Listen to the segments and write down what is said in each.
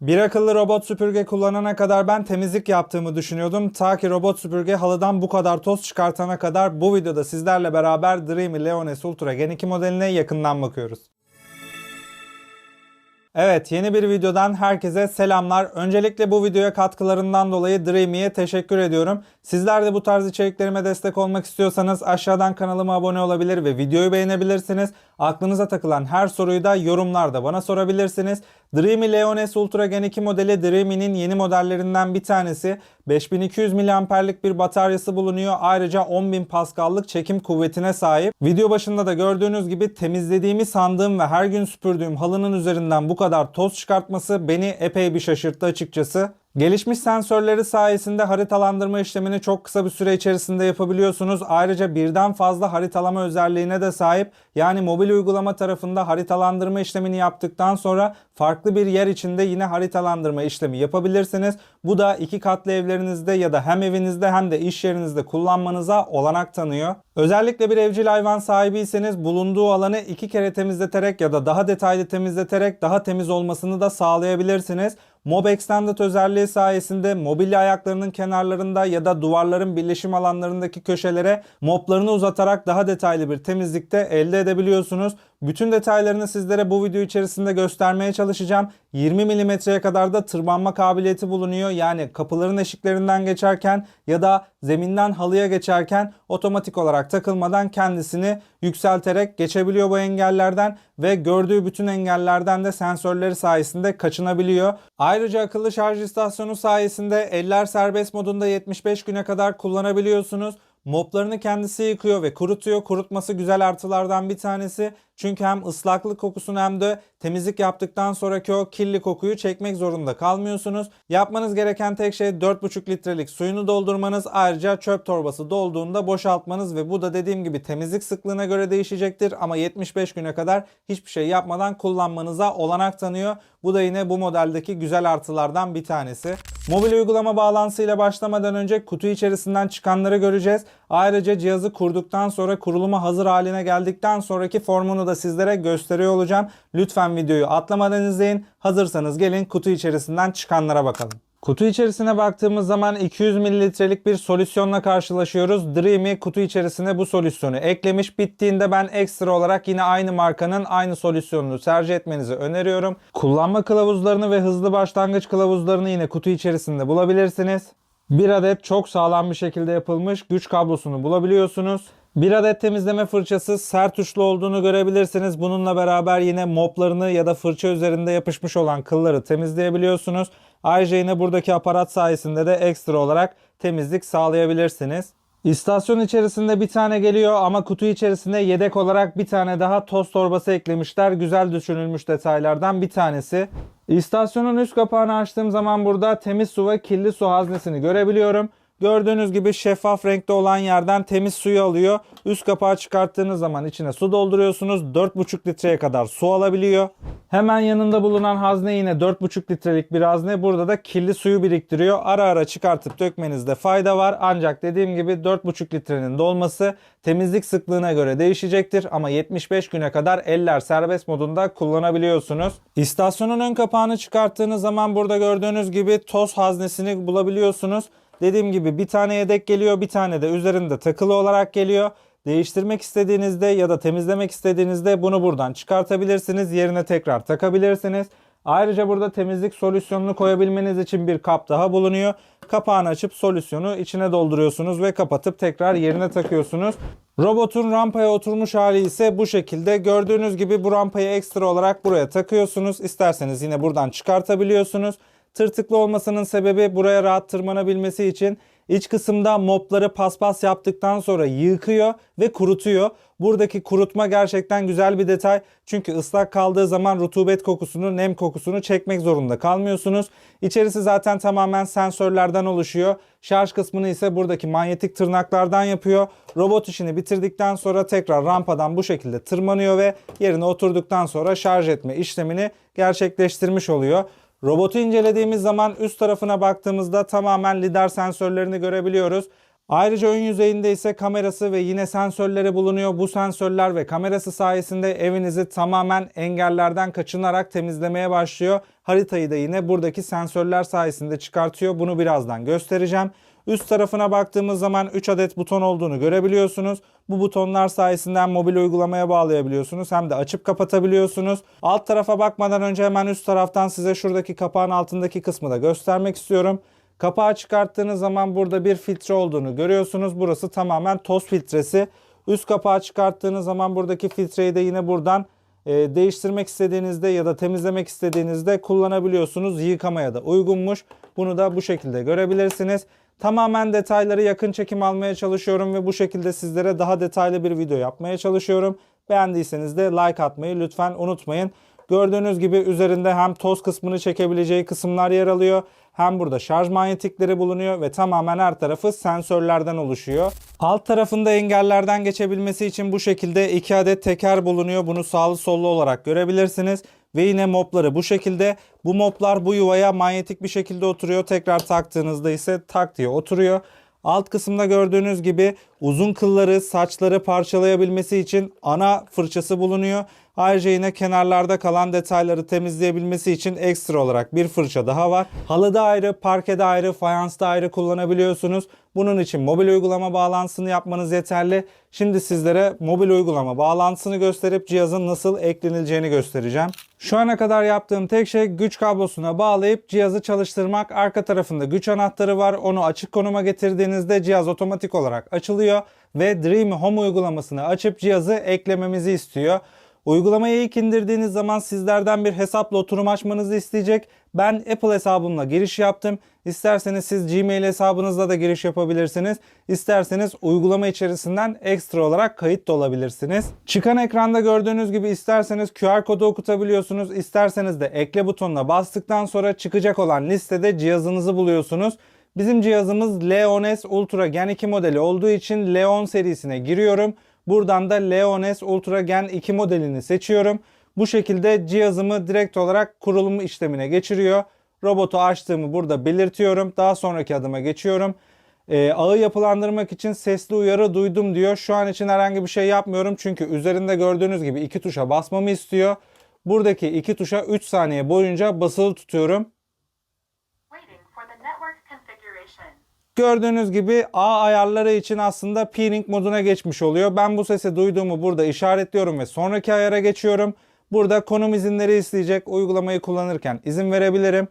Bir akıllı robot süpürge kullanana kadar ben temizlik yaptığımı düşünüyordum. Ta ki robot süpürge halıdan bu kadar toz çıkartana kadar bu videoda sizlerle beraber Dreamy Leones Ultra Gen 2 modeline yakından bakıyoruz. Evet yeni bir videodan herkese selamlar. Öncelikle bu videoya katkılarından dolayı Dreamy'ye teşekkür ediyorum. Sizler de bu tarz içeriklerime destek olmak istiyorsanız aşağıdan kanalıma abone olabilir ve videoyu beğenebilirsiniz. Aklınıza takılan her soruyu da yorumlarda bana sorabilirsiniz. Dreamy Leones Ultra Gen 2 modeli Dreamy'nin yeni modellerinden bir tanesi. 5200 mAh'lik bir bataryası bulunuyor. Ayrıca 10.000 Pascal'lık çekim kuvvetine sahip. Video başında da gördüğünüz gibi temizlediğimi sandığım ve her gün süpürdüğüm halının üzerinden bu kadar toz çıkartması beni epey bir şaşırttı açıkçası. Gelişmiş sensörleri sayesinde haritalandırma işlemini çok kısa bir süre içerisinde yapabiliyorsunuz. Ayrıca birden fazla haritalama özelliğine de sahip. Yani mobil uygulama tarafında haritalandırma işlemini yaptıktan sonra farklı bir yer içinde yine haritalandırma işlemi yapabilirsiniz. Bu da iki katlı evlerinizde ya da hem evinizde hem de iş yerinizde kullanmanıza olanak tanıyor. Özellikle bir evcil hayvan sahibiyseniz bulunduğu alanı iki kere temizleterek ya da daha detaylı temizleterek daha temiz olmasını da sağlayabilirsiniz. Mob Extended özelliği sayesinde mobilya ayaklarının kenarlarında ya da duvarların birleşim alanlarındaki köşelere moplarını uzatarak daha detaylı bir temizlikte elde edebiliyorsunuz. Bütün detaylarını sizlere bu video içerisinde göstermeye çalışacağım. 20 milimetreye kadar da tırmanma kabiliyeti bulunuyor. Yani kapıların eşiklerinden geçerken ya da zeminden halıya geçerken otomatik olarak takılmadan kendisini yükselterek geçebiliyor bu engellerden ve gördüğü bütün engellerden de sensörleri sayesinde kaçınabiliyor. Ayrıca akıllı şarj istasyonu sayesinde eller serbest modunda 75 güne kadar kullanabiliyorsunuz. Moplarını kendisi yıkıyor ve kurutuyor. Kurutması güzel artılardan bir tanesi. Çünkü hem ıslaklık kokusunu hem de temizlik yaptıktan sonraki o kirli kokuyu çekmek zorunda kalmıyorsunuz. Yapmanız gereken tek şey 4,5 litrelik suyunu doldurmanız. Ayrıca çöp torbası dolduğunda boşaltmanız ve bu da dediğim gibi temizlik sıklığına göre değişecektir. Ama 75 güne kadar hiçbir şey yapmadan kullanmanıza olanak tanıyor. Bu da yine bu modeldeki güzel artılardan bir tanesi. Mobil uygulama bağlantısıyla başlamadan önce kutu içerisinden çıkanları göreceğiz. Ayrıca cihazı kurduktan sonra kuruluma hazır haline geldikten sonraki formunu da sizlere gösteriyor olacağım. Lütfen videoyu atlamadan izleyin. Hazırsanız gelin kutu içerisinden çıkanlara bakalım. Kutu içerisine baktığımız zaman 200 mililitrelik bir solüsyonla karşılaşıyoruz. Dreamy kutu içerisine bu solüsyonu eklemiş. Bittiğinde ben ekstra olarak yine aynı markanın aynı solüsyonunu tercih etmenizi öneriyorum. Kullanma kılavuzlarını ve hızlı başlangıç kılavuzlarını yine kutu içerisinde bulabilirsiniz. Bir adet çok sağlam bir şekilde yapılmış güç kablosunu bulabiliyorsunuz. Bir adet temizleme fırçası sert uçlu olduğunu görebilirsiniz. Bununla beraber yine moplarını ya da fırça üzerinde yapışmış olan kılları temizleyebiliyorsunuz. Ayrıca yine buradaki aparat sayesinde de ekstra olarak temizlik sağlayabilirsiniz. İstasyon içerisinde bir tane geliyor ama kutu içerisinde yedek olarak bir tane daha toz torbası eklemişler. Güzel düşünülmüş detaylardan bir tanesi. İstasyonun üst kapağını açtığım zaman burada temiz su ve kirli su haznesini görebiliyorum. Gördüğünüz gibi şeffaf renkte olan yerden temiz suyu alıyor. Üst kapağı çıkarttığınız zaman içine su dolduruyorsunuz. 4,5 litreye kadar su alabiliyor. Hemen yanında bulunan hazne yine 4,5 litrelik bir hazne. Burada da kirli suyu biriktiriyor. Ara ara çıkartıp dökmenizde fayda var. Ancak dediğim gibi 4,5 litrenin dolması temizlik sıklığına göre değişecektir. Ama 75 güne kadar eller serbest modunda kullanabiliyorsunuz. İstasyonun ön kapağını çıkarttığınız zaman burada gördüğünüz gibi toz haznesini bulabiliyorsunuz. Dediğim gibi bir tane yedek geliyor bir tane de üzerinde takılı olarak geliyor. Değiştirmek istediğinizde ya da temizlemek istediğinizde bunu buradan çıkartabilirsiniz. Yerine tekrar takabilirsiniz. Ayrıca burada temizlik solüsyonunu koyabilmeniz için bir kap daha bulunuyor. Kapağını açıp solüsyonu içine dolduruyorsunuz ve kapatıp tekrar yerine takıyorsunuz. Robotun rampaya oturmuş hali ise bu şekilde. Gördüğünüz gibi bu rampayı ekstra olarak buraya takıyorsunuz. İsterseniz yine buradan çıkartabiliyorsunuz. Tırtıklı olmasının sebebi buraya rahat tırmanabilmesi için iç kısımda mopları paspas yaptıktan sonra yıkıyor ve kurutuyor. Buradaki kurutma gerçekten güzel bir detay. Çünkü ıslak kaldığı zaman rutubet kokusunu, nem kokusunu çekmek zorunda kalmıyorsunuz. İçerisi zaten tamamen sensörlerden oluşuyor. Şarj kısmını ise buradaki manyetik tırnaklardan yapıyor. Robot işini bitirdikten sonra tekrar rampadan bu şekilde tırmanıyor ve yerine oturduktan sonra şarj etme işlemini gerçekleştirmiş oluyor. Robotu incelediğimiz zaman üst tarafına baktığımızda tamamen lidar sensörlerini görebiliyoruz. Ayrıca ön yüzeyinde ise kamerası ve yine sensörleri bulunuyor. Bu sensörler ve kamerası sayesinde evinizi tamamen engellerden kaçınarak temizlemeye başlıyor. Haritayı da yine buradaki sensörler sayesinde çıkartıyor. Bunu birazdan göstereceğim. Üst tarafına baktığımız zaman 3 adet buton olduğunu görebiliyorsunuz. Bu butonlar sayesinde hem mobil uygulamaya bağlayabiliyorsunuz hem de açıp kapatabiliyorsunuz. Alt tarafa bakmadan önce hemen üst taraftan size şuradaki kapağın altındaki kısmı da göstermek istiyorum. Kapağı çıkarttığınız zaman burada bir filtre olduğunu görüyorsunuz. Burası tamamen toz filtresi. Üst kapağı çıkarttığınız zaman buradaki filtreyi de yine buradan e, değiştirmek istediğinizde ya da temizlemek istediğinizde kullanabiliyorsunuz. Yıkamaya da uygunmuş. Bunu da bu şekilde görebilirsiniz. Tamamen detayları yakın çekim almaya çalışıyorum ve bu şekilde sizlere daha detaylı bir video yapmaya çalışıyorum. Beğendiyseniz de like atmayı lütfen unutmayın. Gördüğünüz gibi üzerinde hem toz kısmını çekebileceği kısımlar yer alıyor. Hem burada şarj manyetikleri bulunuyor ve tamamen her tarafı sensörlerden oluşuyor. Alt tarafında engellerden geçebilmesi için bu şekilde iki adet teker bulunuyor. Bunu sağlı sollu olarak görebilirsiniz. Ve yine mopları bu şekilde. Bu moplar bu yuvaya manyetik bir şekilde oturuyor. Tekrar taktığınızda ise tak diye oturuyor. Alt kısımda gördüğünüz gibi uzun kılları, saçları parçalayabilmesi için ana fırçası bulunuyor. Ayrıca yine kenarlarda kalan detayları temizleyebilmesi için ekstra olarak bir fırça daha var. Halıda ayrı, parkede ayrı, fayansta ayrı kullanabiliyorsunuz. Bunun için mobil uygulama bağlantısını yapmanız yeterli. Şimdi sizlere mobil uygulama bağlantısını gösterip cihazın nasıl eklenileceğini göstereceğim. Şu ana kadar yaptığım tek şey güç kablosuna bağlayıp cihazı çalıştırmak. Arka tarafında güç anahtarı var. Onu açık konuma getirdiğinizde cihaz otomatik olarak açılıyor ve Dream Home uygulamasını açıp cihazı eklememizi istiyor. Uygulamayı ilk indirdiğiniz zaman sizlerden bir hesapla oturum açmanızı isteyecek. Ben Apple hesabımla giriş yaptım. İsterseniz siz Gmail hesabınızla da giriş yapabilirsiniz. İsterseniz uygulama içerisinden ekstra olarak kayıt da olabilirsiniz. Çıkan ekranda gördüğünüz gibi isterseniz QR kodu okutabiliyorsunuz. İsterseniz de ekle butonuna bastıktan sonra çıkacak olan listede cihazınızı buluyorsunuz. Bizim cihazımız Leon S Ultra Gen 2 modeli olduğu için Leon serisine giriyorum. Buradan da Leon S Ultra Gen 2 modelini seçiyorum. Bu şekilde cihazımı direkt olarak kurulum işlemine geçiriyor. Robotu açtığımı burada belirtiyorum. Daha sonraki adıma geçiyorum. Ee, ağı yapılandırmak için sesli uyarı duydum diyor. Şu an için herhangi bir şey yapmıyorum. Çünkü üzerinde gördüğünüz gibi iki tuşa basmamı istiyor. Buradaki iki tuşa 3 saniye boyunca basılı tutuyorum. Gördüğünüz gibi A ayarları için aslında peering moduna geçmiş oluyor. Ben bu sesi duyduğumu burada işaretliyorum ve sonraki ayara geçiyorum. Burada konum izinleri isteyecek. Uygulamayı kullanırken izin verebilirim.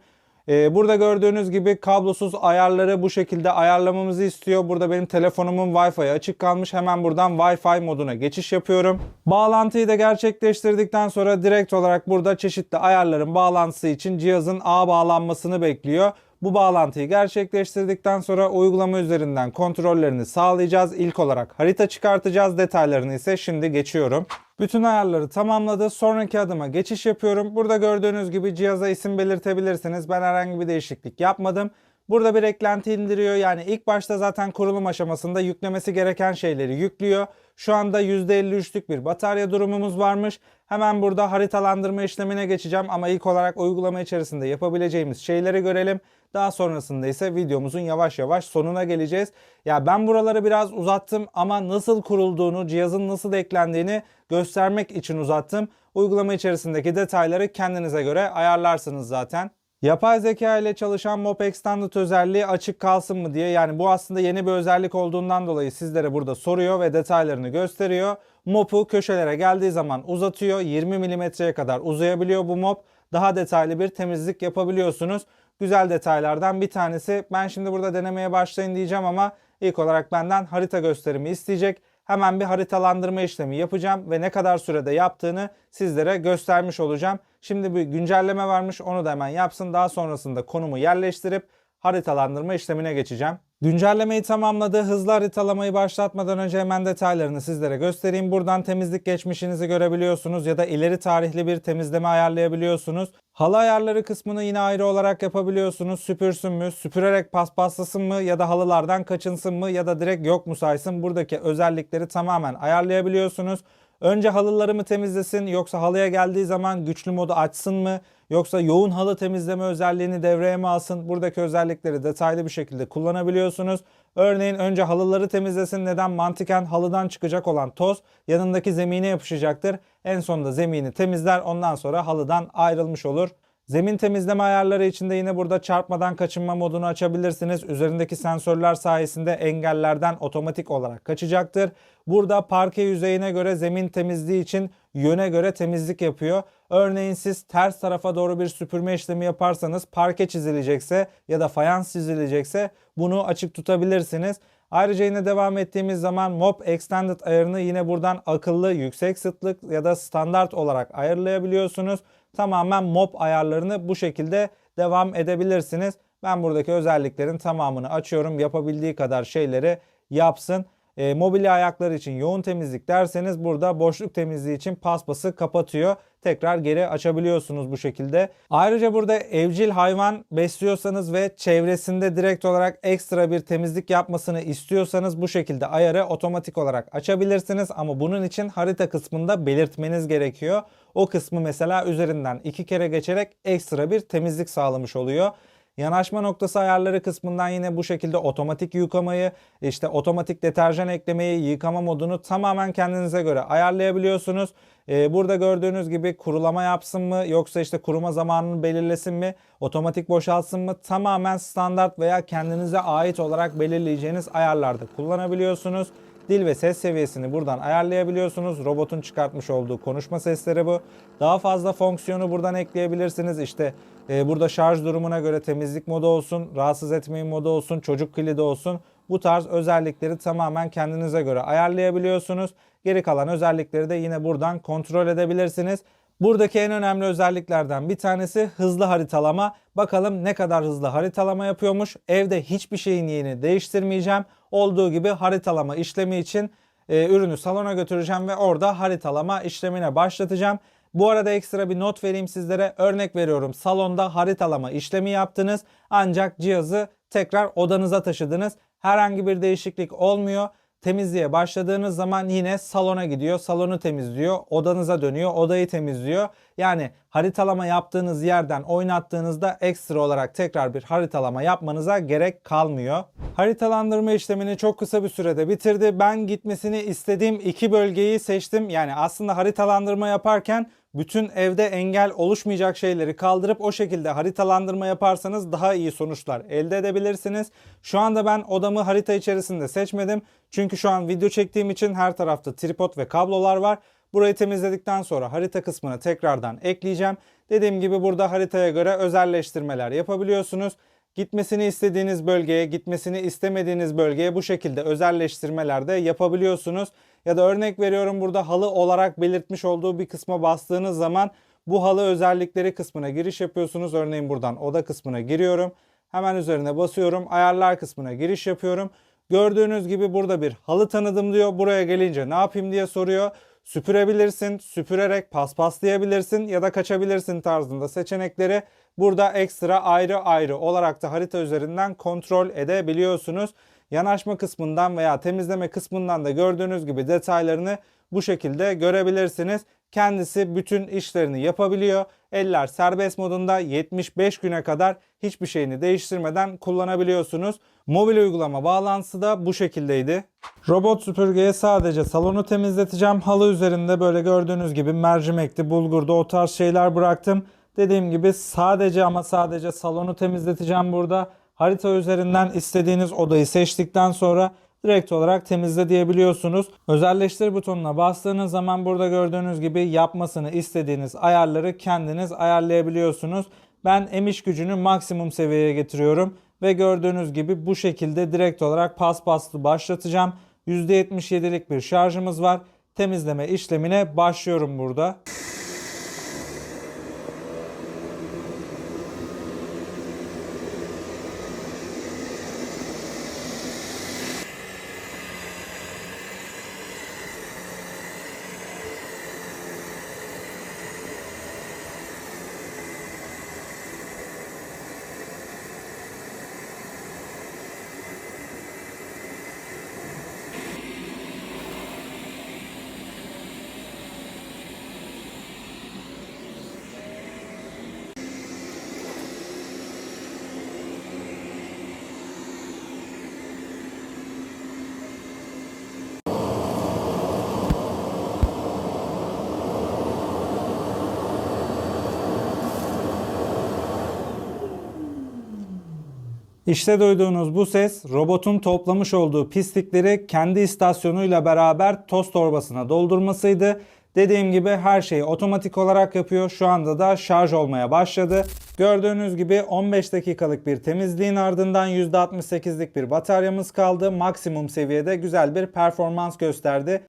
Ee, burada gördüğünüz gibi kablosuz ayarları bu şekilde ayarlamamızı istiyor. Burada benim telefonumun Wi-Fi açık kalmış. Hemen buradan Wi-Fi moduna geçiş yapıyorum. Bağlantıyı da gerçekleştirdikten sonra direkt olarak burada çeşitli ayarların bağlantısı için cihazın ağ bağlanmasını bekliyor. Bu bağlantıyı gerçekleştirdikten sonra uygulama üzerinden kontrollerini sağlayacağız. İlk olarak harita çıkartacağız. Detaylarını ise şimdi geçiyorum. Bütün ayarları tamamladı. Sonraki adıma geçiş yapıyorum. Burada gördüğünüz gibi cihaza isim belirtebilirsiniz. Ben herhangi bir değişiklik yapmadım. Burada bir eklenti indiriyor. Yani ilk başta zaten kurulum aşamasında yüklemesi gereken şeyleri yüklüyor. Şu anda %53'lük bir batarya durumumuz varmış. Hemen burada haritalandırma işlemine geçeceğim ama ilk olarak uygulama içerisinde yapabileceğimiz şeyleri görelim. Daha sonrasında ise videomuzun yavaş yavaş sonuna geleceğiz. Ya ben buraları biraz uzattım ama nasıl kurulduğunu, cihazın nasıl eklendiğini göstermek için uzattım. Uygulama içerisindeki detayları kendinize göre ayarlarsınız zaten. Yapay zeka ile çalışan Mop Extended özelliği açık kalsın mı diye yani bu aslında yeni bir özellik olduğundan dolayı sizlere burada soruyor ve detaylarını gösteriyor. Mop'u köşelere geldiği zaman uzatıyor. 20 milimetreye kadar uzayabiliyor bu mop. Daha detaylı bir temizlik yapabiliyorsunuz. Güzel detaylardan bir tanesi. Ben şimdi burada denemeye başlayın diyeceğim ama ilk olarak benden harita gösterimi isteyecek. Hemen bir haritalandırma işlemi yapacağım ve ne kadar sürede yaptığını sizlere göstermiş olacağım. Şimdi bir güncelleme varmış onu da hemen yapsın. Daha sonrasında konumu yerleştirip haritalandırma işlemine geçeceğim. Güncellemeyi tamamladı. Hızlı haritalamayı başlatmadan önce hemen detaylarını sizlere göstereyim. Buradan temizlik geçmişinizi görebiliyorsunuz ya da ileri tarihli bir temizleme ayarlayabiliyorsunuz. Halı ayarları kısmını yine ayrı olarak yapabiliyorsunuz. Süpürsün mü, süpürerek paspaslasın mı ya da halılardan kaçınsın mı ya da direkt yok mu saysın. Buradaki özellikleri tamamen ayarlayabiliyorsunuz. Önce halıları mı temizlesin yoksa halıya geldiği zaman güçlü modu açsın mı? Yoksa yoğun halı temizleme özelliğini devreye mi alsın? Buradaki özellikleri detaylı bir şekilde kullanabiliyorsunuz. Örneğin önce halıları temizlesin. Neden? Mantıken halıdan çıkacak olan toz yanındaki zemine yapışacaktır. En sonunda zemini temizler. Ondan sonra halıdan ayrılmış olur. Zemin temizleme ayarları için de yine burada çarpmadan kaçınma modunu açabilirsiniz. Üzerindeki sensörler sayesinde engellerden otomatik olarak kaçacaktır. Burada parke yüzeyine göre zemin temizliği için yöne göre temizlik yapıyor. Örneğin siz ters tarafa doğru bir süpürme işlemi yaparsanız parke çizilecekse ya da fayans çizilecekse bunu açık tutabilirsiniz. Ayrıca yine devam ettiğimiz zaman Mop Extended ayarını yine buradan akıllı, yüksek sıklık ya da standart olarak ayarlayabiliyorsunuz. Tamamen Mop ayarlarını bu şekilde devam edebilirsiniz. Ben buradaki özelliklerin tamamını açıyorum. Yapabildiği kadar şeyleri yapsın. E, mobilya ayakları için yoğun temizlik derseniz burada boşluk temizliği için paspası kapatıyor. Tekrar geri açabiliyorsunuz bu şekilde. Ayrıca burada evcil hayvan besliyorsanız ve çevresinde direkt olarak ekstra bir temizlik yapmasını istiyorsanız bu şekilde ayarı otomatik olarak açabilirsiniz. Ama bunun için harita kısmında belirtmeniz gerekiyor. O kısmı mesela üzerinden iki kere geçerek ekstra bir temizlik sağlamış oluyor. Yanaşma noktası ayarları kısmından yine bu şekilde otomatik yıkamayı, işte otomatik deterjan eklemeyi, yıkama modunu tamamen kendinize göre ayarlayabiliyorsunuz. Ee, burada gördüğünüz gibi kurulama yapsın mı yoksa işte kuruma zamanını belirlesin mi, otomatik boşaltsın mı tamamen standart veya kendinize ait olarak belirleyeceğiniz ayarlarda kullanabiliyorsunuz. Dil ve ses seviyesini buradan ayarlayabiliyorsunuz. Robotun çıkartmış olduğu konuşma sesleri bu. Daha fazla fonksiyonu buradan ekleyebilirsiniz. İşte e, burada şarj durumuna göre temizlik modu olsun, rahatsız etmeyin modu olsun, çocuk kilidi olsun. Bu tarz özellikleri tamamen kendinize göre ayarlayabiliyorsunuz. Geri kalan özellikleri de yine buradan kontrol edebilirsiniz. Buradaki en önemli özelliklerden bir tanesi hızlı haritalama. Bakalım ne kadar hızlı haritalama yapıyormuş. Evde hiçbir şeyin yerini değiştirmeyeceğim. Olduğu gibi haritalama işlemi için e, ürünü salona götüreceğim ve orada haritalama işlemine başlatacağım. Bu arada ekstra bir not vereyim sizlere. Örnek veriyorum salonda haritalama işlemi yaptınız ancak cihazı tekrar odanıza taşıdınız. Herhangi bir değişiklik olmuyor. Temizliğe başladığınız zaman yine salona gidiyor, salonu temizliyor, odanıza dönüyor, odayı temizliyor. Yani haritalama yaptığınız yerden oynattığınızda ekstra olarak tekrar bir haritalama yapmanıza gerek kalmıyor. Haritalandırma işlemini çok kısa bir sürede bitirdi. Ben gitmesini istediğim iki bölgeyi seçtim. Yani aslında haritalandırma yaparken bütün evde engel oluşmayacak şeyleri kaldırıp o şekilde haritalandırma yaparsanız daha iyi sonuçlar elde edebilirsiniz. Şu anda ben odamı harita içerisinde seçmedim. Çünkü şu an video çektiğim için her tarafta tripod ve kablolar var. Burayı temizledikten sonra harita kısmını tekrardan ekleyeceğim. Dediğim gibi burada haritaya göre özelleştirmeler yapabiliyorsunuz. Gitmesini istediğiniz bölgeye, gitmesini istemediğiniz bölgeye bu şekilde özelleştirmeler de yapabiliyorsunuz. Ya da örnek veriyorum burada halı olarak belirtmiş olduğu bir kısma bastığınız zaman bu halı özellikleri kısmına giriş yapıyorsunuz. Örneğin buradan oda kısmına giriyorum. Hemen üzerine basıyorum. Ayarlar kısmına giriş yapıyorum. Gördüğünüz gibi burada bir halı tanıdım diyor. Buraya gelince ne yapayım diye soruyor. Süpürebilirsin, süpürerek paspaslayabilirsin ya da kaçabilirsin tarzında seçenekleri burada ekstra ayrı ayrı olarak da harita üzerinden kontrol edebiliyorsunuz. Yanaşma kısmından veya temizleme kısmından da gördüğünüz gibi detaylarını bu şekilde görebilirsiniz. Kendisi bütün işlerini yapabiliyor. Eller serbest modunda 75 güne kadar hiçbir şeyini değiştirmeden kullanabiliyorsunuz. Mobil uygulama bağlantısı da bu şekildeydi. Robot süpürgeye sadece salonu temizleteceğim. Halı üzerinde böyle gördüğünüz gibi mercimekti, bulgurdu o tarz şeyler bıraktım. Dediğim gibi sadece ama sadece salonu temizleteceğim burada. Harita üzerinden istediğiniz odayı seçtikten sonra direkt olarak temizle diyebiliyorsunuz. Özelleştir butonuna bastığınız zaman burada gördüğünüz gibi yapmasını istediğiniz ayarları kendiniz ayarlayabiliyorsunuz. Ben emiş gücünü maksimum seviyeye getiriyorum ve gördüğünüz gibi bu şekilde direkt olarak paspaslı başlatacağım. %77'lik bir şarjımız var. Temizleme işlemine başlıyorum burada. İşte duyduğunuz bu ses robotun toplamış olduğu pislikleri kendi istasyonuyla beraber toz torbasına doldurmasıydı. Dediğim gibi her şeyi otomatik olarak yapıyor. Şu anda da şarj olmaya başladı. Gördüğünüz gibi 15 dakikalık bir temizliğin ardından %68'lik bir bataryamız kaldı. Maksimum seviyede güzel bir performans gösterdi.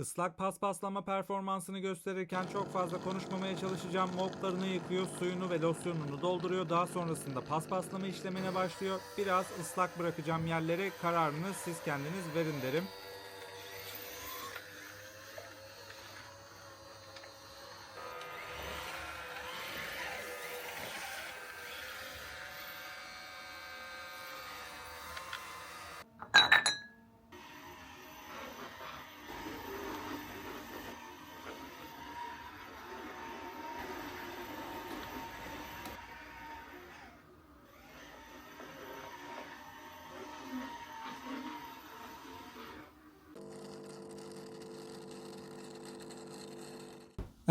Islak paspaslama performansını gösterirken çok fazla konuşmamaya çalışacağım. Moplarını yıkıyor, suyunu ve losyonunu dolduruyor. Daha sonrasında paspaslama işlemine başlıyor. Biraz ıslak bırakacağım yerleri. Kararını siz kendiniz verin derim.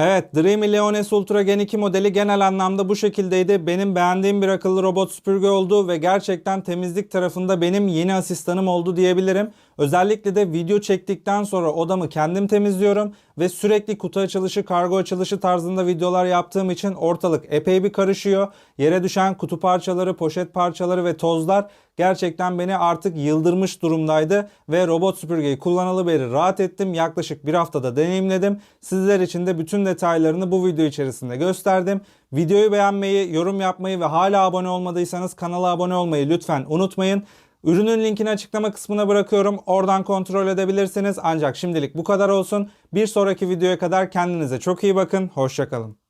Evet, Dreamy Leones Ultra Gen 2 modeli genel anlamda bu şekildeydi. Benim beğendiğim bir akıllı robot süpürge oldu ve gerçekten temizlik tarafında benim yeni asistanım oldu diyebilirim. Özellikle de video çektikten sonra odamı kendim temizliyorum ve sürekli kutu açılışı, kargo açılışı tarzında videolar yaptığım için ortalık epey bir karışıyor. Yere düşen kutu parçaları, poşet parçaları ve tozlar gerçekten beni artık yıldırmış durumdaydı ve robot süpürgeyi kullanalı beri rahat ettim. Yaklaşık bir haftada deneyimledim. Sizler için de bütün detaylarını bu video içerisinde gösterdim. Videoyu beğenmeyi, yorum yapmayı ve hala abone olmadıysanız kanala abone olmayı lütfen unutmayın. Ürünün linkini açıklama kısmına bırakıyorum. Oradan kontrol edebilirsiniz. Ancak şimdilik bu kadar olsun. Bir sonraki videoya kadar kendinize çok iyi bakın. Hoşçakalın.